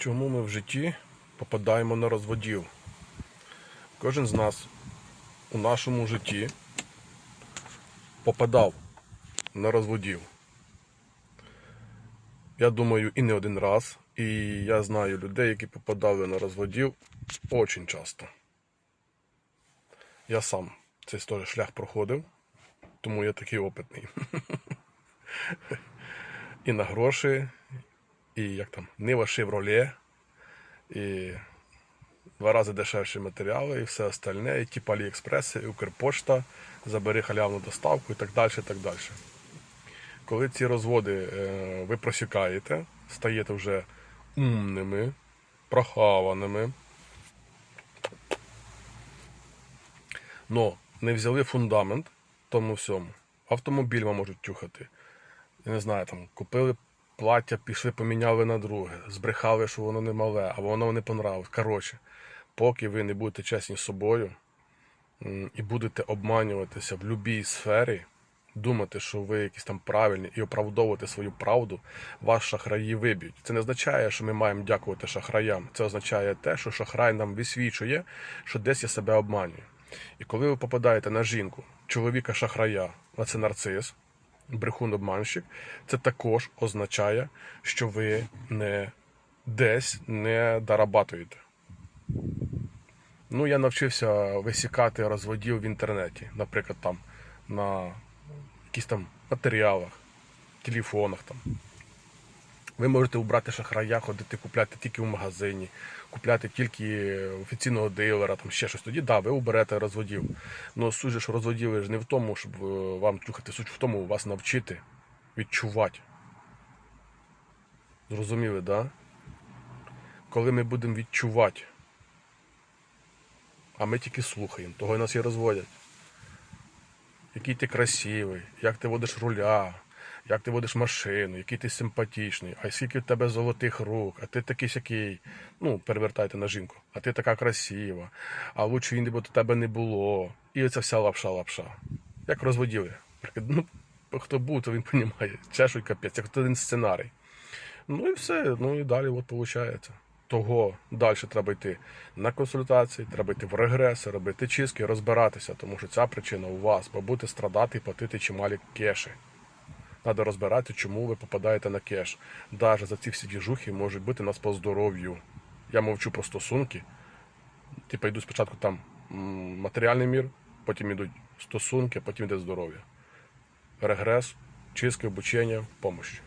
Чому ми в житті попадаємо на розводів? Кожен з нас у нашому житті попадав на розводів. Я думаю, і не один раз. І я знаю людей, які попадали на розводів дуже часто. Я сам цей теж шлях проходив, тому я такий опитний. І на гроші, і як там, Нива Шевроле, і два рази дешевші матеріали, і все остальне, і типу Аліекспреси, і Укрпошта, забери халявну доставку і так далі. Так далі. Коли ці розводи е, ви просікаєте, стаєте вже умними, прохаваними, но не взяли фундамент тому всьому. Автомобіль вам можуть тюхати. Я не знаю, там купили плаття, пішли, поміняли на друге, збрехали, що воно не мале, або воно не понравилось. Коротше, поки ви не будете чесні з собою і будете обманюватися в будь-якій сфері, думати, що ви якісь там правильні, і оправдовувати свою правду, вас шахраї виб'ють. Це не означає, що ми маємо дякувати шахраям. Це означає те, що шахрай нам висвічує, що десь я себе обманюю. І коли ви попадаєте на жінку, чоловіка шахрая, а це нарцис, брехун обманщик, це також означає, що ви не десь не дорабатуєте. Ну, я навчився висікати розводів в інтернеті, наприклад, там на якісь там матеріалах, телефонах там. Ви можете убрати шахрая, ходити купляти тільки в магазині, купляти тільки офіційного дилера, там ще щось. Тоді да, ви уберете розводів. Ну суть же ж розводів ж не в тому, щоб е, вам тюхати, суть в тому, вас навчити відчувати. Зрозуміли, да? Коли ми будемо відчувати, а ми тільки слухаємо, того й нас і розводять. Який ти красивий, як ти водиш руля, як ти водиш машину, який ти симпатичний, а скільки в тебе золотих рук, а ти такий сякий, ну, перевертайте на жінку, а ти така красива, а лучше він до тебе не було. І оця вся лапша-лапша. Як розводіли. Ну, хто був, то він розуміє. Чешуть капець, як один сценарій. Ну і все, ну і далі от виходить. Того далі треба йти на консультації, треба йти в регрес, робити чистки, розбиратися, тому що ця причина у вас, бо будете страдати і платити чималі кеші. Треба розбирати, чому ви попадаєте на кеш. Навіть за ці всі діжухи можуть бути нас по здоров'ю. Я мовчу про стосунки. Типа йду спочатку там матеріальний мір, потім йдуть стосунки, потім йде здоров'я. Регрес, чистки, обучення, помощь.